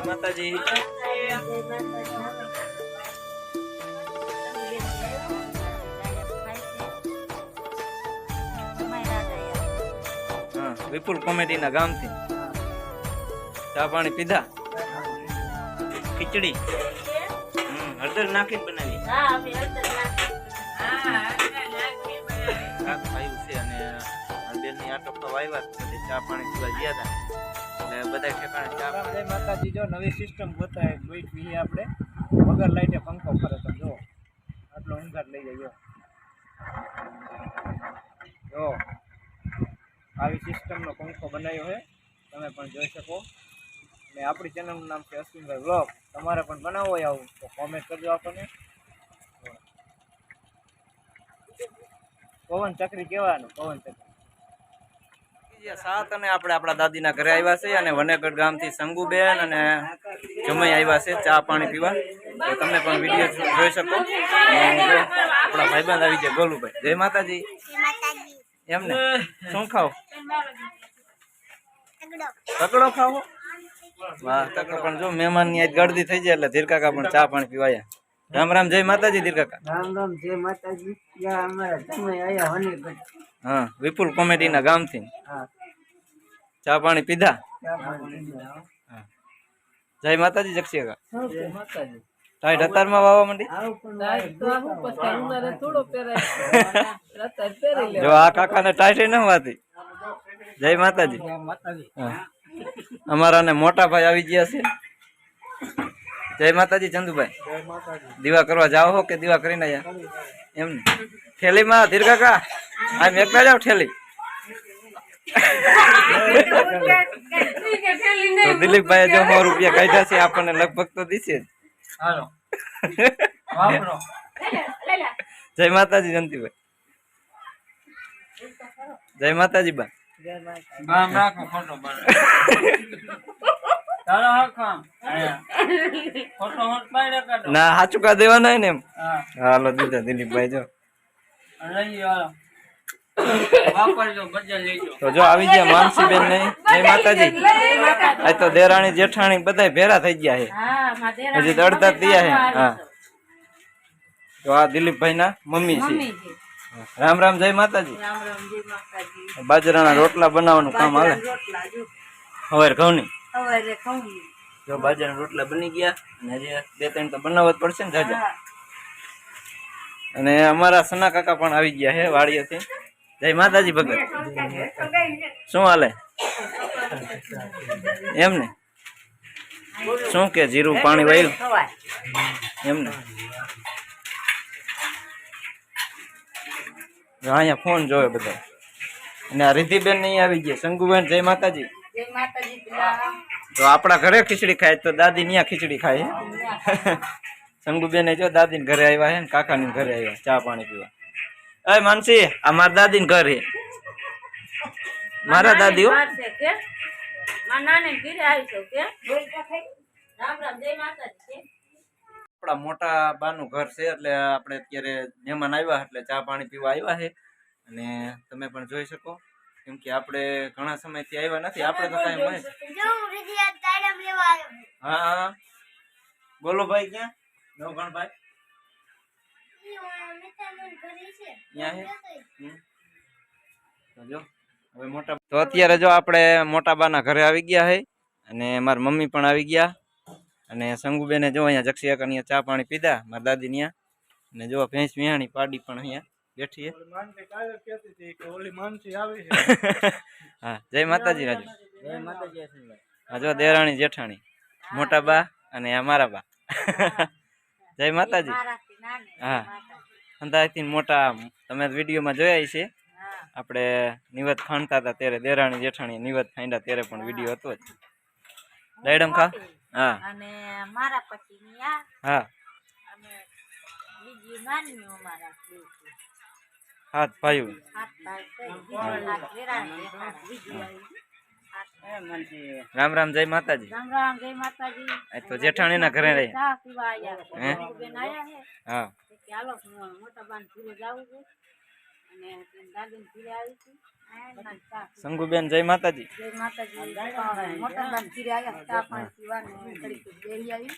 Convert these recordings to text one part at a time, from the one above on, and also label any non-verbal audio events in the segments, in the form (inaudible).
જય માતાજી. વિપુલ કોમેડીના ગામથી. ચા પાણી પીધા? ખીચડી? હળદર નાખી બનાવી. ખાયું છે અને બેનની આટો તો વાવ્યા ચા પાણી પીવા ગયા હતા. બધા ઠેકાણે ચા માતાજી જો નવી સિસ્ટમ ગોતાય, જોઈ પીએ આપણે. વગર લાઈટે પંખો ફરે તો જો, આટલો ઊંઘાટ લઈ જાય જો, આવી સિસ્ટમનો પંખો બનાવ્યો છે. તમે પણ જોઈ શકો. અને આપણી ચેનલનું નામ છે અશ્વિનભાઈ વ્લોગ તમારે પણ બનાવવો હોય આવું, તો કોમેન્ટ કરજો આપણને. પવન ચક્રી કહેવાનું પવન ચક્રી. સાત અને આપણે આપણા દાદીના ઘરે આવ્યા છે અને વનેગઢ ગામથી સંગુબેન અને જમાઈ આવ્યા છે ચા પાણી પીવા. તો તમે પણ વીડિયો જોઈ શકો. આપણા ભાઈબંધ આવી ગયા, ગોલુભાઈ. જય માતાજી. એમને શું ખાવ? તકડો ખાવો? વાહ, તકડો. પણ જો મહેમાનની આજ ગળદી થઈ જાય એટલે ધીરકાકા પણ ચા પાણી પીવાયા. રામ રામ જય માતાજી ધીરકાકા રામ રામ જય માતાજી. ત્યાં અમારા તમે આયા હનીગઢ હા વિપુલ કોમેડીના ગામથી. હા. ચા પાણી પીધા. જય માતાજી જક્ષી કા જય માતાજી. ટાઈટ અત્યારમાં વાવા માંડી? (laughs) જો આ કાકાને ટાઈટ ન વાતી જય માતાજી. જય માતાજી. હા. અમારા ને મોટા ભાઈ આવી ગયા છે. જય માતાજી ચંદુભાઈ. દીવા કરવા જાઓ હો કે દીવા કરીને આયા? એમ ને. થેલીમાં ધીર કાકા? આમ એકલા જાવ થેલી તો દિલીપભાઈ જો સો રૂપિયા કાઢ્યા છે આપણને લગભગ તો દીશે. જય માતાજી જંતીભાઈ જય માતાજી બા. (laughs) ના? સાચું કા દેવાના ને એમ. હાલો દીધા દિલીપભાઈ જો. લઈ હાલો. વાપરજો બધા લેજો. તો જો આવી ગયા માનસીબેન ને જય માતાજી. આ તો દેરાણી જેઠાણી બધા ભેરા થઈ ગયા છે. હજી તો અડધા થયા છે. હા. તો આ દિલીપભાઈ ના મમ્મી છે. રામ રામ જય માતાજી. બાજરાના રોટલા બનાવવાનું કામ હાલે. હવે ઘઉંની જો બાજરાના રોટલા બની ગયા અને હજી બે ત્રણ તો બનાવવા જ પડશે ને જાજા. અને અમારા સના કાકા પણ આવી ગયા છે વાડીએથી. જય માતાજી ભગત. શું હાલે? એમ ને? શું કે જીરું પાણી વાયું એમ ને? અહીંયા ફોન જોવે બધા. અને આ રિધિબેન નહીં આવી ગયા. શંકુબેન જય માતાજી. તો આપણા ઘરે ખીચડી ખાય તો દાદી ન્યા ખીચડી ખાય શંકુબેન જો દાદી ઘરે આવ્યા હે ને કાકાની ઘરે આવ્યા ચા પાણી પીવા. અય માનસી આ મારા દાદી ઘર. હે મારા દાદી હો આપણા મોટા બાનું ઘર છે એટલે આપણે અત્યારે મહેમાન આવ્યા એટલે ચા પાણી પીવા આવ્યા છે અને તમે પણ જોઈ શકો. કેમ કે આપણે ઘણા સમયથી આવ્યા નથી આપણે તો કાંઈ મળે. હા. હા બોલો ભાઈ ક્યાં? નવગણભાઈ? તો જો હવે મોટા અત્યારે જો આપણે મોટા બાના ઘરે આવી ગયા હે અને મારા મમ્મી પણ આવી ગયા. અને શંગુબેને જો અહીંયા જક્ષિયા ચા પાણી પીધા મારા દાદી ત્યાં અને જો ભેંસ વિહાણી પાડી પણ અહીંયા. છે. (laughs) હા જય માતાજી રાજુ. જય માતાજી હા જો દેરાણી જેઠાણી મોટા બા અને અમારા મારા બા. (laughs) જય માતાજી. હા. અંદાજથી મોટા તમે વિડીયોમાં જોયા છે આપણે નિવત ખાંડતા હતા ત્યારે દેરાણી જેઠાણી નિવત ખાંડા ત્યારે પણ વીડિયો હતો જ. ડાયડમ ખા હા અને મારા પછી આ હા. અને બીજી નાની અમારા. હાથ ભાઈ હાથ ભાઈ છે. બીજી હાથ વેરાણી દેખાડા. બીજી આવી. હાથ- એ મનસી રામ રામ જય માતાજી રામ રામ જય માતાજી આ તો જેઠાણીના ઘરે રહી ચા પીવા આયા હે? બેન આયા છે હા તે કે હાલો મોટા બાન ઘરે જાવું છે અને દાદીને ઘીરે આવી હતી બધા ચા શંભુબેન જય માતાજી જય માતાજી મોટા બાન ઘીરે આવ્યા ચા પાણી પીવા ને ઘડીક બેસી આવી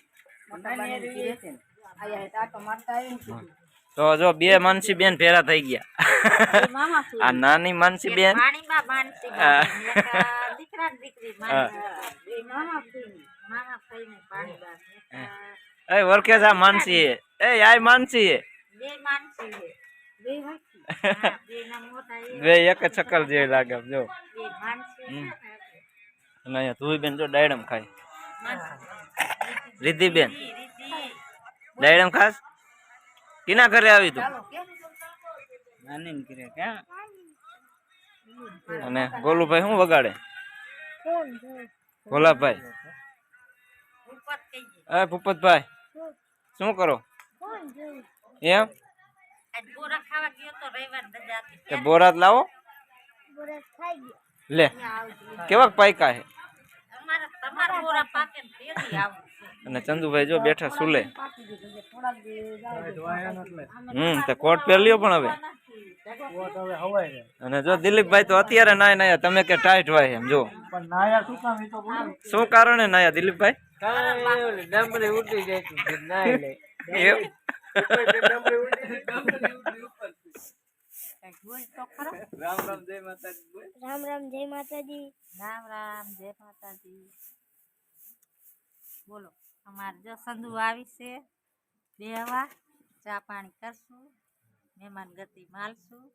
મોટા બાન ઘીરે આયા હતા આટો મારતા આવી ને કીધું તો જો બે માનસી બેન ભેરા થઈ ગયા. મામા શું આ નાની માનસી બેન પાણીમાં માનસી હા. દીકરા ને દીકરી હા. બે મામા ફઈને મામા ફઈને પાણી બાર એ ઓળખે છે આ માનસી. એ એ આય માનસી. એ બે માનસી છે. બે હરખી. (laughs) હા, બે ના મોટા એ બે એક જ શકલ જેવી લાગે આમ જો. બે માનસી છે હમ. ને અને અહીંયા તુઈ બેન જો ડાયડમ ખાય. માનસી. રિદ્ધિ. બેન રીતિ. ડાયડમ ખાસ? કિના ઘરે આવી તું? નાની કરે ક્યાં અને ગોલુભાઈ શું વગાડે? ભોલાભાઈ એ ભૂપતભાઈ શું કરો? એમ? બોરાત લાવો. લે. કેવા પાયકા હે? તમારા બોરા પાકે આવું અને ચંદુભાઈ જો બેઠા સુલે. હમ તો કોટ પહેર્યો પણ હવે. હવે હવાય રે અને જો દિલીપભાઈ તો અત્યારે નાય નાયા તમે કે ટાઈટ હોય એમ જો. શું કામ એ તો બોલો શું કારણે નાયા દિલીપભાઈ? ઉડી જાય છે નાય લે એવું કંઈક બોલ તો ખરો રામ રામ જય માતાજી રામ રામ જય માતાજી. રામ રામ જય માતાજી. બોલો. અમારે જો સંધુ આવી છે બેહવા ચા પાણી કરશું મહેમાન ગતિ માલશું.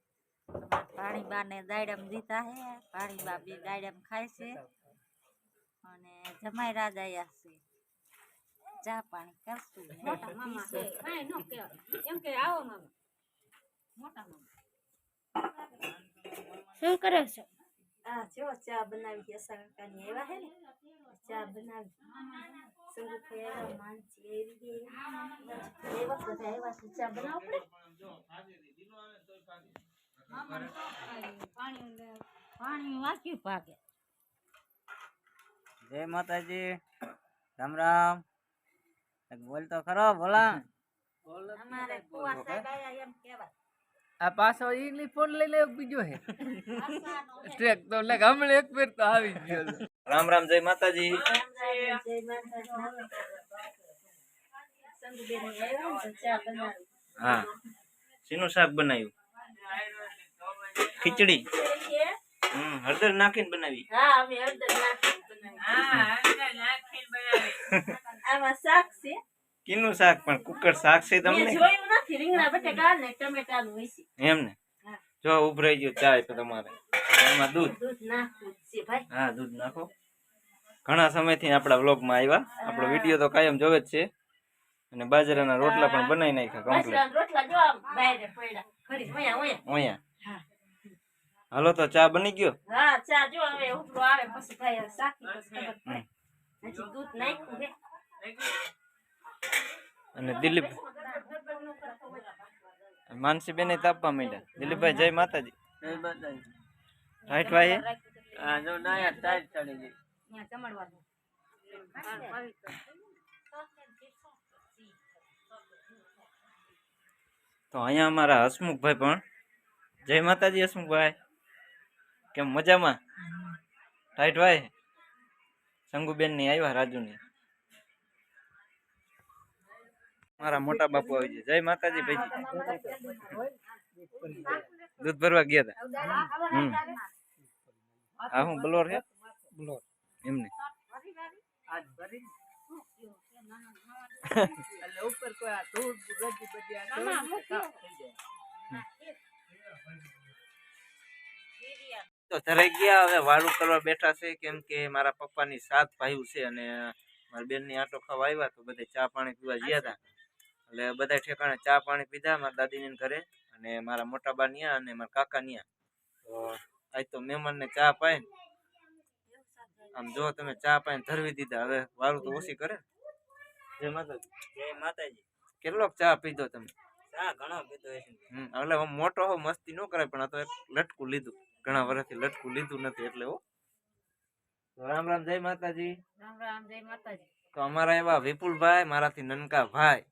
અમારે પાણી બાને દાયડમ દીધા હે પાણી બા બે દાયડમ ખાય છે. અને જમાઈ રાજા આયા છે. ચા પાણી કરશું મોટા મામા કાંઈ ન પીશું. એમ કે આવો મામા. મોટા મામા. શું કરો છો? આ જો ચા બનાવી છે કાકાની આવ્યા હે ને ચા બનાવી. સંગુ ખાયા માનસી આવી ગઈ એવા બધા આવ્યા છે ચા બનાવ પડે પાણી વાંચ્યું પાકે જય માતાજી. રામ રામ. બોલ તો ખરો ભોલા. અમારે કુવા સાહેબ આયા એમ કહેવાય આ પાછો ઈંગ્લિશ ફોન લઈ લે બીજો હે. (laughs) સ્ટ્રેક તો લે હમણે એક ફેર તો આવી ગયો રામ રામ જય માતાજી. હા શીનું શાક બનાવ્યું. ખીચડી. હમ હળદર નાખીને બનાવી. હા અમે હળદર નાખીને બનાવી. આમાં શાક છે. કીનું શાક પણ કુકર શાક છે તમને? જોયું નથી રીંગણા બટેકા ને ટમેટાનું હોય છે. એમ ને? જો ઉભરાઈ ગયો ચાય તો તમારે. એમાં દૂધ. દૂધ નાખવું છે ભાઈ. હા દૂધ નાખો. ઘણા સમયથી આપણા વ્લોગમાં આવ્યા. આપણો વીડિયો તો કાયમ જોવે જ છે. અને બાજરાના રોટલા પણ બનાવી નાખ્યા કમ્પ્લીટ રોટલા જો આમ પડ્યા. ઓયા ઓયા અહીંયા હાલો તો ચા બની ગયો? હા ચા જો હવે ઉભરો આવે પછી ભાઈ હવે પછી ખબર પડે. દૂધ નાખ્યું હે અને દિલીપ માનસી બેને તાપવા માંડ્યા. દિલીપભાઈ જય માતાજી. જય માતાજી. રાઈટ ભાઈ આ જો નાયા ટાઈટ ચડી ગઈ. ત્યાં જમણવાનું તો અહીંયા અમારા હસમુખભાઈ પણ. જય માતાજી હસમુખભાઈ. કેમ મજામાં? રાઈટ ભાઈ? શંગુબેનની આવ્યા રાજુની. મારા મોટા બાપુ આવી ગયા. જય માતાજી ભાઈ. દૂધ ભરવા ગયા હતા હમ. આ હું બલોર છે બલોર. એમને. આજ ભરી એટલે ઉપર કોઈ આ ધૂળ બધી તો ધરાઈ ગયા હવે વાળું કરવા બેઠા છે કેમ કે મારા પપ્પાની સાત ભાઈઓ છે અને મારી બેનની આટો ખાવા આવ્યા તો બધા ચા પાણી પીવા ગયા હતા. એટલે બધા ઠેકાણે ચા પાણી પીધા મારા દાદીની ઘરે અને મારા મોટા બા ન્યા અને મારા કાકા ન્યા. તો આજ તો મહેમાનને ચા પાય આમ જો તમે ચા પાણી ધરવી દીધા હવે વાળું તો ઓછી કરે જય માતાજી. જય માતાજી. કેટલોક ચા પીધો તમે? ચા ઘણો પીધો હમ એટલે મોટો હો મસ્તી ન કરાય પણ આ તો એક લટકું લીધું. ઘણા વર્ષથી લટકું લીધું નથી એટલે હો. રામ રામ જય માતાજી. રામ રામ જય માતાજી. તો અમારા એવા વિપુલભાઈ મારાથી નનકા ભાઈ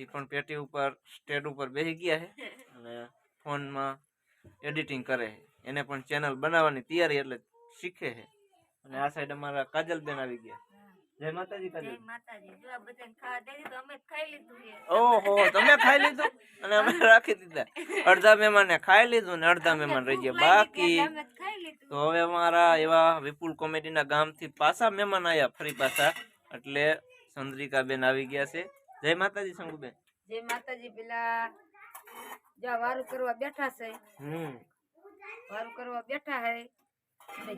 એ પણ પેટી ઉપર સ્ટેડ ઉપર બેસી ગયા છે. અને ફોનમાં એડિટિંગ કરે છે. એને પણ ચેનલ બનાવવાની તૈયારી એટલે શીખે છે. અને આ સાઈડ અમારા કાજલબેન આવી ગયા. જય માતાજી જય કાજલ માતાજી. જો આ બધાને ખાવા દઈ તો અમે ખાઈ લીધું ઓહો તમે ખાઈ લીધું? અને અમે રાખી દીધા. અડધા મહેમાને ખાઈ લીધું ને અડધા મહેમાન રહી ગયા. બાકી તો હવે અમારા એવા વિપુલ કોમેડીના ગામથી પાછા મહેમાન આવ્યા ફરી પાછા. એટલે ચંદ્રિકાબેન આવી ગયા છે. જય માતાજી શંકુબેન. જય માતાજી પેલા. જો વારું કરવા બેઠા છે. હમ. વારું કરવા બેઠા હે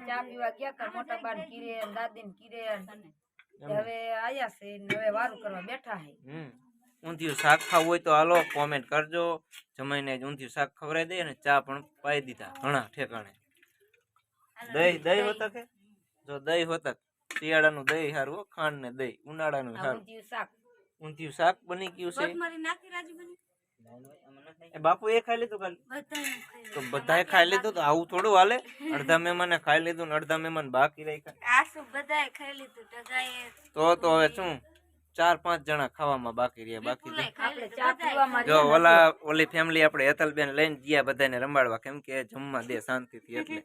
ચા પીવા ગયા તા મોટા બાન કીરે દાદી ને કીરે હવે આયા છે હવે વારું કરવા બેઠા હે ઊંધિયું શાક ખાવું હોય તો હાલો કોમેન્ટ કરજો. જમાઈને જ ઊંધિયું શાક ખવડાવી દે અને ચા પણ પાઈ દીધા ઘણા ઠેકાણે. દહીં દહીં. હોતા કે? જો દહીં હોતા શિયાળાનું દહીં સારું ખાંડ ને દહીં ઉનાળાનું આ સારું. ઊંધિયું શાક. ઊંધિયું શાક બની ગયું છે. બાપુ એ ખાઈ લીધું ખાલી? તો બધાએ ખાઈ લીધું તો આવું થોડું હાલે? અડધા મહેમાને ખાઈ લીધું ને અડધા મહેમાન બાકી રાખ્યા. બધાએ ખાઈ લીધું તો તો હવે શું? ચાર પાંચ જણા ખાવામાં બાકી રહ્યા બાકી જો ઓલા ઓલી ફેમિલી આપણે હેતલબેન લઈને ગયા બધાને રમાડવા કેમ કે જમવા દે શાંતિથી એટલે.